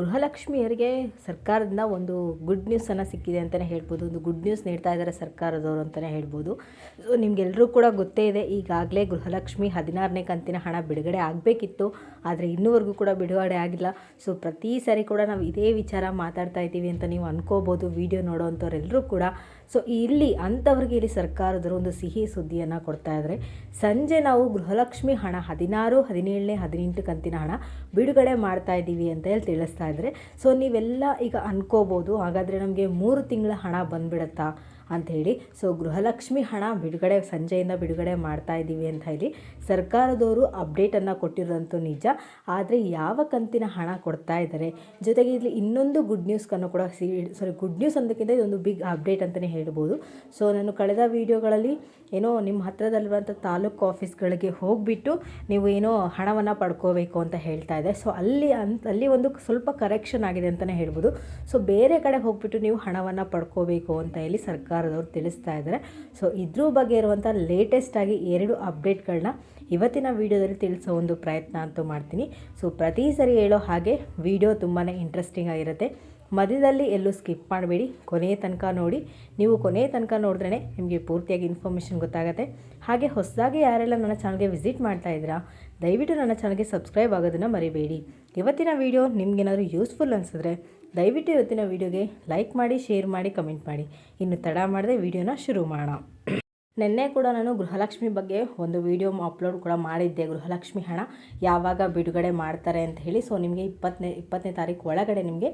ಗೃಹಲಕ್ಷ್ಮಿಯರಿಗೆ ಸರ್ಕಾರದಿಂದ ಒಂದು ಗುಡ್ ನ್ಯೂಸನ್ನು ಸಿಕ್ಕಿದೆ ಅಂತಲೇ ಹೇಳ್ಬೋದು. ಒಂದು ಗುಡ್ ನ್ಯೂಸ್ ನೀಡ್ತಾ ಇದ್ದಾರೆ ಸರ್ಕಾರದವರು ಅಂತಲೇ ಹೇಳ್ಬೋದು. ಸೊ ನಿಮಗೆಲ್ಲರೂ ಕೂಡ ಗೊತ್ತೇ ಇದೆ, ಈಗಾಗಲೇ ಗೃಹಲಕ್ಷ್ಮಿ ಹದಿನಾರನೇ ಕಂತಿನ ಹಣ ಬಿಡುಗಡೆ ಆಗಬೇಕಿತ್ತು. ಆದರೆ ಇನ್ನೂವರೆಗೂ ಕೂಡ ಬಿಡುಗಡೆ ಆಗಿಲ್ಲ. ಸೊ ಪ್ರತಿ ಸಾರಿ ಕೂಡ ನಾವು ಇದೇ ವಿಚಾರ ಮಾತಾಡ್ತಾ ಇದ್ದೀವಿ ಅಂತ ನೀವು ಅನ್ಕೋಬೋದು, ವಿಡಿಯೋ ನೋಡೋವಂಥವ್ರೆಲ್ಲರೂ ಕೂಡ. ಸೊ ಇಲ್ಲಿ ಅಂಥವ್ರಿಗೆ ಇಲ್ಲಿ ಸರ್ಕಾರದವರು ಒಂದು ಸಿಹಿ ಸುದ್ದಿಯನ್ನು ಕೊಡ್ತಾ ಇದ್ದಾರೆ ಸಂಜೆ ನಾವು ಗೃಹಲಕ್ಷ್ಮಿ ಹಣ ಹದಿನಾರು, ಹದಿನೇಳನೇ, ಹದಿನೆಂಟು ಕಂತಿನ ಹಣ ಬಿಡುಗಡೆ ಮಾಡ್ತಾ ಇದ್ದೀವಿ ಅಂತ ಹೇಳಿ ತಿಳಿಸ್ತಾ ಇದ್ದಾರೆ ಸೊ ನೀವೆಲ್ಲ ಈಗ ಅನ್ಕೋಬೋದು, ಹಾಗಾದರೆ ನಮಗೆ ಮೂರು ತಿಂಗಳ ಹಣ ಬಂದ್ಬಿಡತ್ತಾ ಅಂತ ಹೇಳಿ. ಸೊ ಗೃಹಲಕ್ಷ್ಮಿ ಹಣ ಬಿಡುಗಡೆ, ಸಂಜೆಯಿಂದ ಬಿಡುಗಡೆ ಮಾಡ್ತಾ ಇದ್ದೀವಿ ಅಂತ ಹೇಳಿ ಸರ್ಕಾರದವರು ಅಪ್ಡೇಟನ್ನು ಕೊಟ್ಟಿರೋದಂತೂ ನಿಜ. ಆದರೆ ಯಾವ ಕಂತಿನ ಹಣ ಕೊಡ್ತಾ ಇದ್ದಾರೆ? ಜೊತೆಗೆ ಇಲ್ಲಿ ಇನ್ನೊಂದು ಗುಡ್ ನ್ಯೂಸ್ಗನ್ನು ಕೂಡ ಸಾರಿ ಗುಡ್ ನ್ಯೂಸ್ ಅಂದಕ್ಕಿಂತ ಇದೊಂದು ಬಿಗ್ ಅಪ್ಡೇಟ್ ಅಂತಲೇ ಹೇಳ್ಬೋದು. ಸೊ ನಾನು ಕಳೆದ ವೀಡಿಯೋಗಳಲ್ಲಿ ಏನೋ ನಿಮ್ಮ ಹತ್ತಿರದಲ್ಲಿರುವಂಥ ತಾಲೂಕು ಆಫೀಸ್ಗಳಿಗೆ ಹೋಗಿಬಿಟ್ಟು ನೀವು ಏನೋ ಹಣವನ್ನು ಪಡ್ಕೋಬೇಕು ಅಂತ ಹೇಳ್ತಾ ಇದೆ. ಸೊ ಅಲ್ಲಿ ಅಂತ, ಅಲ್ಲಿ ಒಂದು ಸ್ವಲ್ಪ ಕರೆಕ್ಷನ್ ಆಗಿದೆ ಅಂತಲೇ ಹೇಳ್ಬೋದು. ಸೊ ಬೇರೆ ಕಡೆ ಹೋಗಿಬಿಟ್ಟು ನೀವು ಹಣವನ್ನು ಪಡ್ಕೋಬೇಕು ಅಂತ ಹೇಳಿ ಸರ್ಕಾರದವರು ತಿಳಿಸ್ತಾ ಇದ್ದಾರೆ. ಸೊ ಇದ್ರ ಬಗ್ಗೆ ಇರುವಂಥ ಲೇಟೆಸ್ಟಾಗಿ ಎರಡು ಅಪ್ಡೇಟ್ಗಳನ್ನ ಇವತ್ತಿನ ವಿಡಿಯೋದಲ್ಲಿ ತಿಳಿಸೋ ಒಂದು ಪ್ರಯತ್ನ ಅಂತೂ ಮಾಡ್ತೀನಿ. ಸೊ ಪ್ರತಿ ಸರಿ ಹೇಳೋ ಹಾಗೆ ವಿಡಿಯೋ ತುಂಬಾ ಇಂಟ್ರೆಸ್ಟಿಂಗ್ ಆಗಿರುತ್ತೆ. ಮಧ್ಯದಲ್ಲಿ ಎಲ್ಲೂ ಸ್ಕಿಪ್ ಮಾಡಬೇಡಿ. ಕೊನೆಯ ತನಕ ನೋಡಿ. ನೀವು ಕೊನೆಯ ತನಕ ನೋಡಿದ್ರೇ ನಿಮಗೆ ಪೂರ್ತಿಯಾಗಿ ಇನ್ಫಾರ್ಮೇಷನ್ ಗೊತ್ತಾಗುತ್ತೆ. ಹಾಗೆ ಹೊಸದಾಗಿ ಯಾರೆಲ್ಲ ನನ್ನ ಚಾನಲ್ಗೆ ವಿಸಿಟ್ ಮಾಡ್ತಾ ಇದ್ದೀರಾ, ದಯವಿಟ್ಟು ನನ್ನ ಚಾನಲ್ಗೆ ಸಬ್ಸ್ಕ್ರೈಬ್ ಆಗೋದನ್ನು ಮರಿಬೇಡಿ. ಇವತ್ತಿನ ವೀಡಿಯೋ ನಿಮಗೇನಾದರೂ ಯೂಸ್ಫುಲ್ ಅನಿಸಿದ್ರೆ ದಯವಿಟ್ಟು ಇವತ್ತಿನ ವೀಡಿಯೋಗೆ ಲೈಕ್ ಮಾಡಿ ಶೇರ್ ಮಾಡಿ ಕಮೆಂಟ್ ಮಾಡಿ. ಇನ್ನು ತಡ ಮಾಡದೆ ವೀಡಿಯೋನ ಶುರು ಮಾಡೋಣ. ನಿನ್ನೆ ಕೂಡ ನಾನು ಗೃಹಲಕ್ಷ್ಮಿ ಬಗ್ಗೆ ಒಂದು ವಿಡಿಯೋ ಅಪ್ಲೋಡ್ ಕೂಡ ಮಾಡಿದ್ದೆ. ಗೃಹಲಕ್ಷ್ಮಿ ಹಣ ಯಾವಾಗ ಬಿಡುಗಡೆ ಮಾಡ್ತಾರೆ ಅಂತ ಹೇಳಿ. ಸೊ ನಿಮಗೆ ಇಪ್ಪತ್ತನೇ ಇಪ್ಪತ್ತನೇ ತಾರೀಕು ಒಳಗಡೆ ನಿಮಗೆ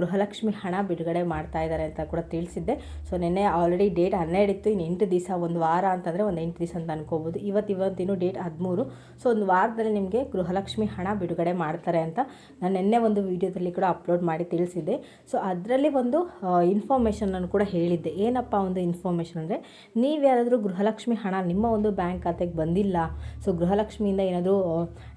ಗೃಹಲಕ್ಷ್ಮಿ ಹಣ ಬಿಡುಗಡೆ ಮಾಡ್ತಾ ಇದ್ದಾರೆ ಅಂತ ಕೂಡ ತಿಳಿಸಿದ್ದೆ. ಸೊ ನಿನ್ನೆ ಆಲ್ರೆಡಿ ಡೇಟ್ ಹನ್ನೆರಡು ಇತ್ತು. ಇನ್ನು ಎಂಟು ದಿವಸ, ಒಂದು ವಾರ ಅಂತಂದರೆ ಒಂದು ಎಂಟು ದಿವಸ ಅಂತ ಅನ್ಕೋಬೋದು. ಇವತ್ತು ಇವತ್ತಿನೂ ಡೇಟ್ ಹದಿಮೂರು. ಸೊ ಒಂದು ವಾರದಲ್ಲಿ ನಿಮಗೆ ಗೃಹಲಕ್ಷ್ಮಿ ಹಣ ಬಿಡುಗಡೆ ಮಾಡ್ತಾರೆ ಅಂತ ನಾನು ನಿನ್ನೆ ಒಂದು ವಿಡಿಯೋದಲ್ಲಿ ಕೂಡ ಅಪ್ಲೋಡ್ ಮಾಡಿ ತಿಳಿಸಿದ್ದೆ. ಸೊ ಅದರಲ್ಲಿ ಒಂದು ಇನ್ಫಾರ್ಮೇಷನನ್ನು ಕೂಡ ಹೇಳಿದ್ದೆ. ಏನಪ್ಪ ಒಂದು ಇನ್ಫಾರ್ಮೇಷನ್ ಅಂದರೆ ನೀವು ಯಾರಾದರೂ ಗೃಹಲಕ್ಷ್ಮಿ ಹಣ ನಿಮ್ಮ ಒಂದು ಬ್ಯಾಂಕ್ ಖಾತೆಗೆ ಬಂದಿಲ್ಲ, ಸೊ ಗೃಹಲಕ್ಷ್ಮಿಯಿಂದ ಏನಾದರೂ,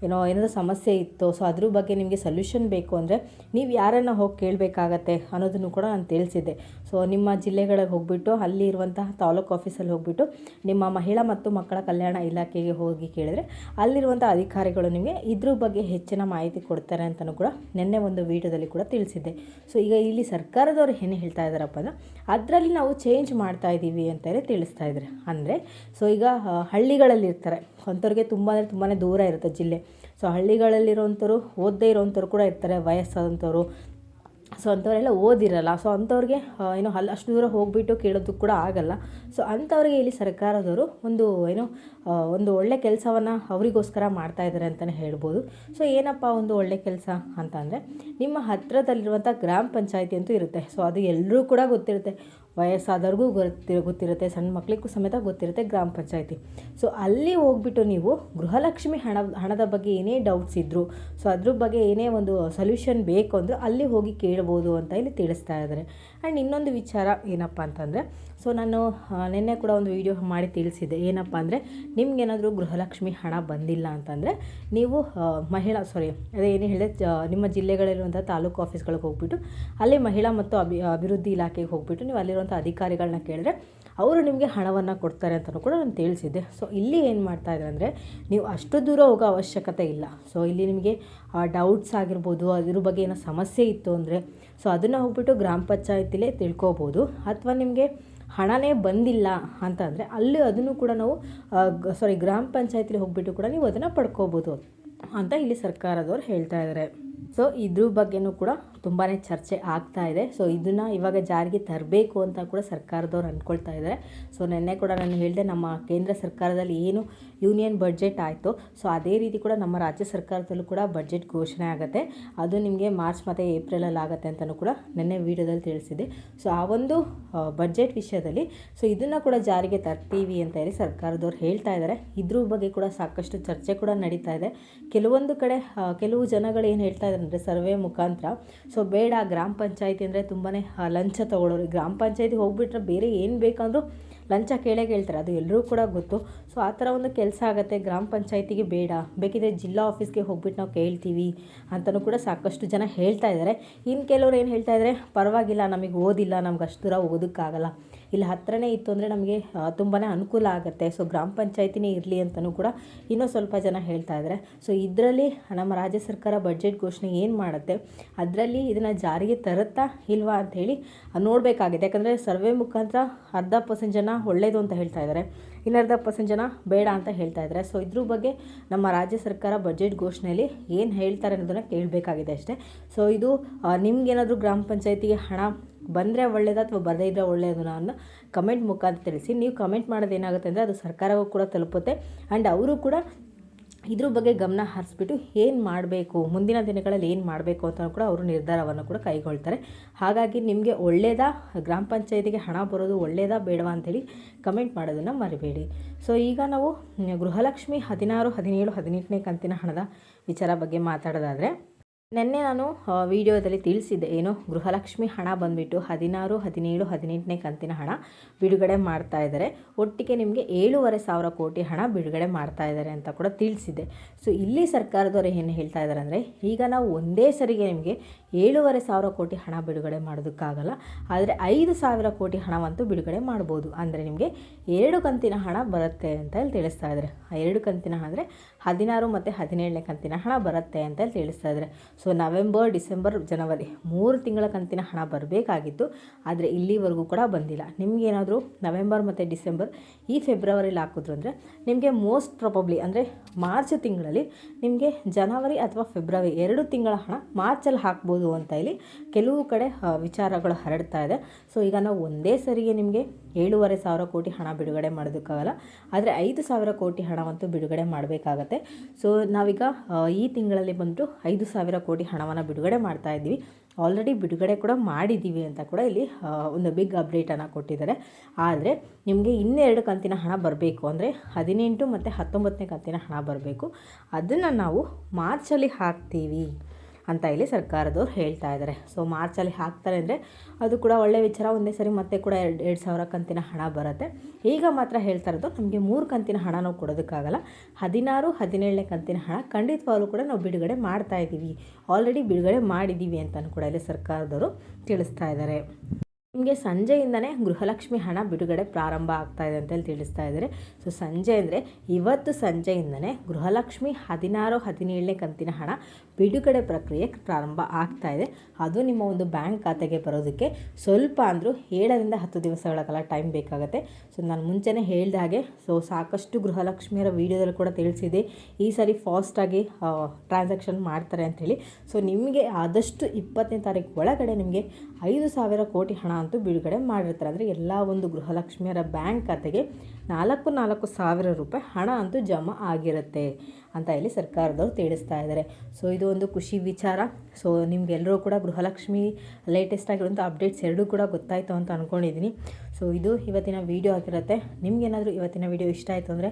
ಏನೋ, ಏನಾದರೂ ಸಮಸ್ಯೆ ಇತ್ತು, ಸೊ ಅದ್ರ ಬಗ್ಗೆ ನಿಮಗೆ ಸೊಲ್ಯೂಷನ್ ಬೇಕು ಅಂದರೆ ನೀವು ಯಾರನ್ನು ಹೋಗಿ ಕೇಳಬೇಕಾಗತ್ತೆ ಅನ್ನೋದನ್ನು ಕೂಡ ನಾನು ತಿಳಿಸಿದ್ದೆ. ಸೊ ನಿಮ್ಮ ಜಿಲ್ಲೆಗಳಿಗೆ ಹೋಗಿಬಿಟ್ಟು, ಅಲ್ಲಿ ಇರುವಂತಹ ತಾಲೂಕು ಆಫೀಸಲ್ಲಿ ಹೋಗಿಬಿಟ್ಟು, ನಿಮ್ಮ ಮಹಿಳಾ ಮತ್ತು ಮಕ್ಕಳ ಕಲ್ಯಾಣ ಇಲಾಖೆಗೆ ಹೋಗಿ ಕೇಳಿದರೆ ಅಲ್ಲಿರುವಂಥ ಅಧಿಕಾರಿಗಳು ನಿಮಗೆ ಇದ್ರ ಬಗ್ಗೆ ಹೆಚ್ಚಿನ ಮಾಹಿತಿ ಕೊಡ್ತಾರೆ ಅಂತಲೂ ಕೂಡ ನಿನ್ನೆ ಒಂದು ವೀಡಿಯೋದಲ್ಲಿ ಕೂಡ ತಿಳಿಸಿದ್ದೆ. ಸೊ ಈಗ ಇಲ್ಲಿ ಸರ್ಕಾರದವರು ಏನು ಹೇಳ್ತಾ ಇದ್ದಾರಪ್ಪ ಅಂದ್ರೆ, ಅದರಲ್ಲಿ ನಾವು ಚೇಂಜ್ ಮಾಡ್ತಾ ಇದ್ದೀವಿ ಅಂತಲೇ ತಿಳಿಸ್ತಾ ಇದ್ದಾರೆ. ಅಂದರೆ ಸೊ ಈಗ ಹಳ್ಳಿಗಳಲ್ಲಿ ಇರ್ತಾರೆ ಅಂಥವ್ರಿಗೆ ತುಂಬ ಅಂದರೆ ತುಂಬಾ ದೂರ ಇರುತ್ತೆ ಜಿಲ್ಲೆ. ಸೊ ಹಳ್ಳಿಗಳಲ್ಲಿರೋವಂಥವ್ರು, ಓದದೇ ಇರೋವಂಥವ್ರು ಕೂಡ ಇರ್ತಾರೆ, ವಯಸ್ಸಾದಂಥವ್ರು. ಸೊ ಅಂಥವರೆಲ್ಲ ಓದಿರಲ್ಲ. ಸೊ ಅಂಥವ್ರಿಗೆ ಏನೋ ಅಲ್ಲಿ ಅಷ್ಟು ದೂರ ಹೋಗಿಬಿಟ್ಟು ಕೇಳೋದಕ್ಕೆ ಕೂಡ ಆಗಲ್ಲ. ಸೊ ಅಂಥವ್ರಿಗೆ ಇಲ್ಲಿ ಸರ್ಕಾರದವರು ಒಂದು, ಏನೋ ಒಂದು ಒಳ್ಳೆ ಕೆಲಸವನ್ನು ಅವರಿಗೋಸ್ಕರ ಮಾಡ್ತಾ ಇದ್ದಾರೆ ಅಂತಲೇ ಹೇಳ್ಬೋದು. ಸೊ ಏನಪ್ಪ ಒಂದು ಒಳ್ಳೆ ಕೆಲಸ ಅಂತ ಅಂದರೆ, ನಿಮ್ಮ ಹತ್ತಿರದಲ್ಲಿರುವಂಥ ಗ್ರಾಮ ಪಂಚಾಯತಿ ಅಂತೂ ಇರುತ್ತೆ. ಸೊ ಅದು ಎಲ್ಲರೂ ಕೂಡ ಗೊತ್ತಿರುತ್ತೆ. ವಯಸ್ಸಾದವ್ರಿಗೂ ಗೊತ್ತಿ, ಗೊತ್ತಿರುತ್ತೆ, ಸಣ್ಣ ಮಕ್ಕಳಿಗೂ ಸಮೇತ ಗೊತ್ತಿರುತ್ತೆ ಗ್ರಾಮ ಪಂಚಾಯತಿ. ಸೊ, ಅಲ್ಲಿ ಹೋಗ್ಬಿಟ್ಟು ನೀವು ಗೃಹಲಕ್ಷ್ಮಿ ಹಣ, ಹಣದ ಬಗ್ಗೆ ಏನೇ ಡೌಟ್ಸ್ ಇದ್ದರು ಸೊ, ಅದ್ರ ಬಗ್ಗೆ ಏನೇ ಒಂದು ಸೊಲ್ಯೂಷನ್ ಬೇಕು ಅಂದರೂ ಅಲ್ಲಿ ಹೋಗಿ ಕೇಳ್ಬೋದು ಅಂತ ಇಲ್ಲಿ ತಿಳಿಸ್ತಾ ಇದ್ದಾರೆ. ಆ್ಯಂಡ್ ಇನ್ನೊಂದು ವಿಚಾರ ಏನಪ್ಪ ಅಂತಂದರೆ ಸೊ ನಾನು ನಿನ್ನೆ ಕೂಡ ಒಂದು ವಿಡಿಯೋ ಮಾಡಿ ತಿಳಿಸಿದ್ದೆ. ಏನಪ್ಪ ಅಂದರೆ, ನಿಮ್ಗೇನಾದರೂ ಗೃಹಲಕ್ಷ್ಮಿ ಹಣ ಬಂದಿಲ್ಲ ಅಂತಂದರೆ, ನೀವು ಮಹಿಳಾ ಸಾರಿ ಅದೇ ಏನು ಹೇಳಿದೆ ನಿಮ್ಮ ಜಿಲ್ಲೆಗಳಲ್ಲಿರುವಂಥ ತಾಲೂಕು ಆಫೀಸ್ಗಳಿಗೆ ಹೋಗ್ಬಿಟ್ಟು, ಅಲ್ಲಿ ಮಹಿಳಾ ಮತ್ತು ಅಭಿ, ಅಭಿವೃದ್ಧಿ ಇಲಾಖೆಗೆ ಹೋಗ್ಬಿಟ್ಟು ನೀವು ಅಲ್ಲಿರುವಂಥ ಅಧಿಕಾರಿಗಳನ್ನ ಕೇಳಿದ್ರೆ, ಅವರು ನಿಮಗೆ ಹಣವನ್ನು ಕೊಡ್ತಾರೆ ಅಂತಲೂ ಕೂಡ ನಾನು ತಿಳಿಸಿದ್ದೆ. ಸೊ ಇಲ್ಲಿ ಏನು ಮಾಡ್ತಾ ಇದ್ದಾರೆ ಅಂದರೆ, ನೀವು ಅಷ್ಟು ದೂರ ಹೋಗೋ ಅವಶ್ಯಕತೆ ಇಲ್ಲ. ಸೊ ಇಲ್ಲಿ ನಿಮಗೆ ಡೌಟ್ಸ್ ಆಗಿರ್ಬೋದು, ಅದ್ರ ಬಗ್ಗೆ ಏನೋ ಸಮಸ್ಯೆ ಇತ್ತು ಅಂದರೆ, ಸೊ ಅದನ್ನು ಹೋಗ್ಬಿಟ್ಟು ಗ್ರಾಮ ಪಂಚಾಯತಿಲೇ ತಿಳ್ಕೊಬೋದು. ಅಥವಾ ನಿಮಗೆ ಹಣನೇ ಬಂದಿಲ್ಲ ಅಂತಂದರೆ ಅಲ್ಲಿ ಅದನ್ನು ಕೂಡ ನಾವು ಸಾರಿ ಗ್ರಾಮ ಪಂಚಾಯತಿಲಿ ಹೋಗಿಬಿಟ್ಟು ಕೂಡ ನೀವು ಅದನ್ನು ಪಡ್ಕೋಬೋದು ಅಂತ ಇಲ್ಲಿ ಸರ್ಕಾರದವ್ರು ಹೇಳ್ತಾ ಇದ್ದಾರೆ ಸೊ ಇದ್ರ ಬಗ್ಗೆನೂ ಕೂಡ ತುಂಬಾ ಚರ್ಚೆ ಆಗ್ತಾ ಇದೆ. ಸೊ ಇದನ್ನು ಇವಾಗ ಜಾರಿಗೆ ತರಬೇಕು ಅಂತ ಕೂಡ ಸರ್ಕಾರದವ್ರು ಅಂದ್ಕೊಳ್ತಾ ಇದ್ದಾರೆ ಸೊ ನಿನ್ನೆ ಕೂಡ ನಾನು ಹೇಳಿದೆ, ನಮ್ಮ ಕೇಂದ್ರ ಸರ್ಕಾರದಲ್ಲಿ ಏನು ಯೂನಿಯನ್ ಬಜೆಟ್ ಆಯಿತು ಸೊ ಅದೇ ರೀತಿ ಕೂಡ ನಮ್ಮ ರಾಜ್ಯ ಸರ್ಕಾರದಲ್ಲೂ ಕೂಡ ಬಜೆಟ್ ಘೋಷಣೆ ಆಗುತ್ತೆ. ಅದು ನಿಮಗೆ ಮಾರ್ಚ್ ಮತ್ತು ಏಪ್ರಿಲಲ್ಲಿ ಆಗುತ್ತೆ ಅಂತಲೂ ಕೂಡ ನಿನ್ನೆ ವೀಡಿಯೋದಲ್ಲಿ ತಿಳಿಸಿದೆ ಸೊ ಆ ಒಂದು ಬಜೆಟ್ ವಿಷಯದಲ್ಲಿ ಸೊ ಇದನ್ನು ಕೂಡ ಜಾರಿಗೆ ತರ್ತೀವಿ ಅಂತ ಹೇಳಿ ಸರ್ಕಾರದವ್ರು ಹೇಳ್ತಾ ಇದ್ದಾರೆ ಇದ್ರ ಬಗ್ಗೆ ಕೂಡ ಸಾಕಷ್ಟು ಚರ್ಚೆ ಕೂಡ ನಡೀತಾ ಇದೆ. ಕೆಲವೊಂದು ಕಡೆ ಕೆಲವು ಜನಗಳು ಏನು ಹೇಳ್ತಾ ಅಂದರೆ ಸರ್ವೆ ಮುಖಾಂತರ. ಸೊ ಬೇಡ, ಗ್ರಾಮ ಪಂಚಾಯತಿ ಅಂದರೆ ತುಂಬಾ ಲಂಚ ತೊಗೊಳೋರು ಗ್ರಾಮ ಪಂಚಾಯಿತಿ ಹೋಗ್ಬಿಟ್ರೆ ಬೇರೆ ಏನು ಬೇಕಂದರೂ ಲಂಚ ಕೇಳೇ ಕೇಳ್ತಾರೆ. ಅದು ಎಲ್ಲರೂ ಕೂಡ ಗೊತ್ತು. ಸೊ ಆ ಥರ ಒಂದು ಕೆಲಸ ಆಗುತ್ತೆ. ಗ್ರಾಮ ಪಂಚಾಯತಿಗೆ ಬೇಡ. ಬೇಕಿದ್ರೆ ಜಿಲ್ಲಾ ಆಫೀಸ್ಗೆ ಹೋಗ್ಬಿಟ್ಟು ನಾವು ಕೇಳ್ತೀವಿ ಅಂತಲೂ ಕೂಡ ಸಾಕಷ್ಟು ಜನ ಹೇಳ್ತಾ ಇದ್ದಾರೆ ಇನ್ನು ಕೆಲವ್ರು ಏನು ಹೇಳ್ತಾ ಇದ್ದಾರೆ ಪರವಾಗಿಲ್ಲ, ನಮಗೆ ಓದಿಲ್ಲ, ನಮ್ಗೆ ಅಷ್ಟು ದೂರ ಓದೋಕ್ಕಾಗಲ್ಲ. ಇಲ್ಲಿ ಹತ್ತಿರನೇ ಇತ್ತು ಅಂದರೆ ನಮಗೆ ತುಂಬಾ ಅನುಕೂಲ ಆಗುತ್ತೆ. ಸೊ ಗ್ರಾಮ ಪಂಚಾಯತಿನೇ ಇರಲಿ ಅಂತಲೂ ಕೂಡ ಇನ್ನೂ ಸ್ವಲ್ಪ ಜನ ಹೇಳ್ತಾ ಇದ್ದಾರೆ ಸೊ ಇದರಲ್ಲಿ ನಮ್ಮ ರಾಜ್ಯ ಸರ್ಕಾರ ಬಜೆಟ್ ಘೋಷಣೆ ಏನು ಮಾಡುತ್ತೆ? ಅದರಲ್ಲಿ ಇದನ್ನು ಜಾರಿಗೆ ತರುತ್ತಾ ಇಲ್ವಾ ಅಂಥೇಳಿ ನೋಡಬೇಕಾಗಿದೆ ಯಾಕಂದರೆ ಸರ್ವೆ ಮುಖಾಂತರ ಅರ್ಧ ಪರ್ಸೆಂಟ್ ಜನ ಒಳ್ಳೆಯದು ಅಂತ ಹೇಳ್ತಾ ಇದ್ದಾರೆ ಇನ್ನರ್ಧ ಪರ್ಸೆಂಟ್ ಜನ ಬೇಡ ಅಂತ ಹೇಳ್ತಾ ಇದ್ದಾರೆ ಸೊ ಇದ್ರ ಬಗ್ಗೆ ನಮ್ಮ ರಾಜ್ಯ ಸರ್ಕಾರ ಬಜೆಟ್ ಘೋಷಣೆಯಲ್ಲಿ ಏನು ಹೇಳ್ತಾರೆ ಅನ್ನೋದನ್ನು ಕೇಳಬೇಕಾಗಿದೆ ಅಷ್ಟೇ. ಸೊ ಇದು ನಿಮ್ಗೇನಾದರೂ ಗ್ರಾಮ ಪಂಚಾಯತಿಗೆ ಹಣ ಬಂದರೆ ಒಳ್ಳೇದು ಅಥವಾ ಬರದೇ ಇದ್ದರೆ ಒಳ್ಳೆಯದು ಅನ್ನೋ ಕಮೆಂಟ್ ಮುಖಾಂತರ ತಿಳಿಸಿ. ನೀವು ಕಮೆಂಟ್ ಮಾಡೋದು ಏನಾಗುತ್ತೆ ಅಂದರೆ ಅದು ಸರ್ಕಾರವೂ ಕೂಡ ತಲುಪುತ್ತೆ. ಆ್ಯಂಡ್ ಅವರು ಕೂಡ ಇದ್ರ ಬಗ್ಗೆ ಗಮನ ಹರಿಸ್ಬಿಟ್ಟು ಏನು ಮಾಡಬೇಕು, ಮುಂದಿನ ದಿನಗಳಲ್ಲಿ ಏನು ಮಾಡಬೇಕು ಅಂತ ಕೂಡ ಅವರು ನಿರ್ಧಾರವನ್ನು ಕೂಡ ಕೈಗೊಳ್ತಾರೆ. ಹಾಗಾಗಿ ನಿಮಗೆ ಒಳ್ಳೆಯದಾ ಗ್ರಾಮ ಪಂಚಾಯತಿಗೆ ಹಣ ಬರೋದು ಒಳ್ಳೆಯದಾ ಬೇಡವಾ ಅಂತೇಳಿ ಕಮೆಂಟ್ ಮಾಡೋದನ್ನು ಮರಿಬೇಡಿ. ಸೊ ಈಗ ನಾವು ಗೃಹಲಕ್ಷ್ಮಿ ಹದಿನಾರು, ಹದಿನೇಳು, ಹದಿನೆಂಟನೇ ಕಂತಿನ ಹಣದ ವಿಚಾರ ಬಗ್ಗೆ ಮಾತಾಡೋದಾದರೆ ನಿನ್ನೆ ನಾನು ವಿಡಿಯೋದಲ್ಲಿ ತಿಳಿಸಿದ್ದೆ, ಏನು, ಗೃಹಲಕ್ಷ್ಮಿ ಹಣ ಬಂದುಬಿಟ್ಟು ಹದಿನಾರು, ಹದಿನೇಳು, ಹದಿನೆಂಟನೇ ಕಂತಿನ ಹಣ ಬಿಡುಗಡೆ ಮಾಡ್ತಾ ಇದ್ದಾರೆ. ಒಟ್ಟಿಗೆ ನಿಮಗೆ ಏಳೂವರೆ ಸಾವಿರ ಕೋಟಿ ಹಣ ಬಿಡುಗಡೆ ಮಾಡ್ತಾ ಇದ್ದಾರೆ ಅಂತ ಕೂಡ ತಿಳಿಸಿದ್ದೆ. ಸೊ, ಇಲ್ಲಿ ಸರ್ಕಾರದವರು ಏನು ಹೇಳ್ತಾ ಇದ್ದಾರೆ ಅಂದರೆ, ಈಗ ನಾವು ಒಂದೇ ಸರಿಗೆ ನಿಮಗೆ ಏಳೂವರೆ ಸಾವಿರ ಕೋಟಿ ಹಣ ಬಿಡುಗಡೆ ಮಾಡೋದಕ್ಕಾಗಲ್ಲ, ಆದರೆ ಐದು ಸಾವಿರ ಕೋಟಿ ಹಣವಂತೂ ಬಿಡುಗಡೆ ಮಾಡ್ಬೋದು. ಅಂದರೆ ನಿಮಗೆ ಎರಡು ಕಂತಿನ ಹಣ ಬರುತ್ತೆ ಅಂತ ಹೇಳಿ ತಿಳಿಸ್ತಾ ಇದ್ದಾರೆ. ಆ ಎರಡು ಕಂತಿನ ಹಣ ಅಂದರೆ ಹದಿನಾರು ಮತ್ತು ಹದಿನೇಳನೇ ಕಂತಿನ ಹಣ ಬರುತ್ತೆ ಅಂತ ಹೇಳಿ ತಿಳಿಸ್ತಾ ಇದ್ದಾರೆ. ಸೊ ನವೆಂಬರ್ ಡಿಸೆಂಬರ್ ಜನವರಿ ಮೂರು ತಿಂಗಳ ಕಂತಿನ ಹಣ ಬರಬೇಕಾಗಿತ್ತು, ಆದರೆ ಇಲ್ಲಿವರೆಗೂ ಕೂಡ ಬಂದಿಲ್ಲ. ನಿಮಗೇನಾದರೂ ನವೆಂಬರ್ ಮತ್ತು ಡಿಸೆಂಬರ್ ಈ ಫೆಬ್ರವರಿಲಿ ಹಾಕಿದ್ರು ಅಂದರೆ ನಿಮಗೆ ಮೋಸ್ಟ್ ಪ್ರಾಬಬ್ಲಿ ಅಂದರೆ ಮಾರ್ಚ್ ತಿಂಗಳಲ್ಲಿ ನಿಮಗೆ ಜನವರಿ ಅಥವಾ ಫೆಬ್ರವರಿ ಎರಡು ತಿಂಗಳ ಹಣ ಮಾರ್ಚಲ್ಲಿ ಹಾಕ್ಬೋದು ಅಂತ ಇಲ್ಲಿ ಕೆಲವು ಕಡೆ ವಿಚಾರಗಳು ಹರಡ್ತಾ ಇದೆ. ಸೊ ಈಗ ನಾವು ಒಂದೇ ಸರಿಗೆ ನಿಮಗೆ ಏಳೂವರೆ ಸಾವಿರ ಕೋಟಿ ಹಣ ಬಿಡುಗಡೆ ಮಾಡೋದಕ್ಕಾಗಲ್ಲ, ಆದರೆ ಐದು ಸಾವಿರ ಕೋಟಿ ಹಣವಂತೂ ಬಿಡುಗಡೆ ಮಾಡಬೇಕಾಗತ್ತೆ. ಸೊ ನಾವೀಗ ಈ ತಿಂಗಳಲ್ಲಿ ಬಂದು ಐದು ಸಾವಿರ ಕೋಟಿ ಹಣವನ್ನು ಬಿಡುಗಡೆ ಮಾಡ್ತಾ ಇದ್ದೀವಿ. ಆಲ್ರೆಡಿ ಬಿಡುಗಡೆ ಕೂಡ ಮಾಡಿದ್ದೀವಿ ಅಂತ ಕೂಡ ಇಲ್ಲಿ ಒಂದು ಬಿಗ್ ಅಪ್ಡೇಟನ್ನು ಕೊಟ್ಟಿದ್ದಾರೆ. ಆದರೆ ನಿಮಗೆ ಇನ್ನೆರಡು ಕಂತಿನ ಹಣ ಬರಬೇಕು, ಅಂದರೆ ಹದಿನೆಂಟು ಮತ್ತು ಹತ್ತೊಂಬತ್ತನೇ ಕಂತಿನ ಹಣ ಬರಬೇಕು. ಅದನ್ನು ನಾವು ಮಾರ್ಚಲ್ಲಿ ಹಾಕ್ತೀವಿ. ಅಂತ ಇಲ್ಲಿ ಸರ್ಕಾರದವ್ರು ಹೇಳ್ತಾ ಇದ್ದಾರೆ ಸೊ ಮಾರ್ಚಲ್ಲಿ ಹಾಕ್ತಾರೆ ಅಂದರೆ ಅದು ಕೂಡ ಒಳ್ಳೆಯ ವಿಚಾರ. ಒಂದೇ ಸರಿ ಮತ್ತೆ ಕೂಡ ಎರಡು ಎರಡು ಸಾವಿರ ಕಂತಿನ ಹಣ ಬರುತ್ತೆ. ಈಗ ಮಾತ್ರ ಹೇಳ್ತಾ ಇರೋದು, ನಮಗೆ ಮೂರು ಕಂತಿನ ಹಣ ನಾವು ಕೊಡೋದಕ್ಕಾಗಲ್ಲ. ಹದಿನಾರು, ಹದಿನೇಳನೇ ಕಂತಿನ ಹಣ ಖಂಡಿತವಾಗ್ಲೂ ಕೂಡ ನಾವು ಬಿಡುಗಡೆ ಮಾಡ್ತಾ ಇದ್ದೀವಿ ಆಲ್ರೆಡಿ ಬಿಡುಗಡೆ ಮಾಡಿದ್ದೀವಿ ಅಂತಲೂ ಕೂಡ ಇಲ್ಲಿ ಸರ್ಕಾರದವರು ತಿಳಿಸ್ತಾ ಇದ್ದಾರೆ ನಿಮಗೆ ಸಂಜೆಯಿಂದನೇ ಗೃಹಲಕ್ಷ್ಮಿ ಹಣ ಬಿಡುಗಡೆ ಪ್ರಾರಂಭ ಆಗ್ತಾ ಇದೆ ಅಂತೇಳಿ ತಿಳಿಸ್ತಾ ಇದ್ದಾರೆ. ಸೊ ಸಂಜೆ ಅಂದರೆ ಇವತ್ತು ಸಂಜೆಯಿಂದನೇ ಗೃಹಲಕ್ಷ್ಮಿ ಹದಿನಾರು, ಹದಿನೇಳನೇ ಕಂತಿನ ಹಣ ಬಿಡುಗಡೆ ಪ್ರಕ್ರಿಯೆ ಪ್ರಾರಂಭ ಆಗ್ತಾ ಇದೆ. ಅದು ನಿಮ್ಮ ಒಂದು ಬ್ಯಾಂಕ್ ಖಾತೆಗೆ ಬರೋದಕ್ಕೆ ಸ್ವಲ್ಪ ಅಂದರೂ ಏಳರಿಂದ ಹತ್ತು ದಿವಸಗಳ ಕಾಲ ಟೈಮ್ ಬೇಕಾಗುತ್ತೆ. ಸೊ ನಾನು ಮುಂಚೆನೇ ಹೇಳಿದ ಹಾಗೆ ಸೊ ಸಾಕಷ್ಟು ಗೃಹಲಕ್ಷ್ಮಿಯರ ವೀಡಿಯೋದಲ್ಲಿ ಕೂಡ ತಿಳಿಸಿದೆ. ಈ ಸಾರಿ ಫಾಸ್ಟಾಗಿ ಟ್ರಾನ್ಸಾಕ್ಷನ್ ಮಾಡ್ತಾರೆ ಅಂಥೇಳಿ ಸೊ ನಿಮಗೆ ಆದಷ್ಟು ಇಪ್ಪತ್ತನೇ ತಾರೀಕು ಒಳಗಡೆ ನಿಮಗೆ ಐದು ಸಾವಿರ ಕೋಟಿ ಹಣ ಅಂತೂ ಬಿಡುಗಡೆ ಮಾಡಿರ್ತಾರೆ. ಅಂದರೆ ಎಲ್ಲ ಒಂದು ಗೃಹಲಕ್ಷ್ಮಿಯರ ಬ್ಯಾಂಕ್ ಖಾತೆಗೆ ನಾಲ್ಕು ನಾಲ್ಕು ಸಾವಿರ ರೂಪಾಯಿ ಹಣ ಅಂತೂ ಜಮಾ ಆಗಿರುತ್ತೆ ಅಂತ ಇಲ್ಲಿ ಸರ್ಕಾರದವರು ತಿಳಿಸ್ತಾ ಇದ್ದಾರೆ. ಸೊ ಇದು ಒಂದು ಖುಷಿ ವಿಚಾರ. ಸೊ ನಿಮಗೆಲ್ಲರೂ ಕೂಡ ಗೃಹಲಕ್ಷ್ಮಿ ಲೇಟೆಸ್ಟ್ ಆಗಿರುವಂಥ ಅಪ್ಡೇಟ್ಸ್ ಎರಡೂ ಕೂಡ ಗೊತ್ತಾಯಿತು ಅಂತ ಅಂದ್ಕೊಂಡಿದ್ದೀನಿ ಸೊ ಇದು ಇವತ್ತಿನ ವೀಡಿಯೋ ಆಗಿರುತ್ತೆ. ನಿಮಗೇನಾದರೂ ಇವತ್ತಿನ ವೀಡಿಯೋ ಇಷ್ಟ ಆಯಿತು ಅಂದರೆ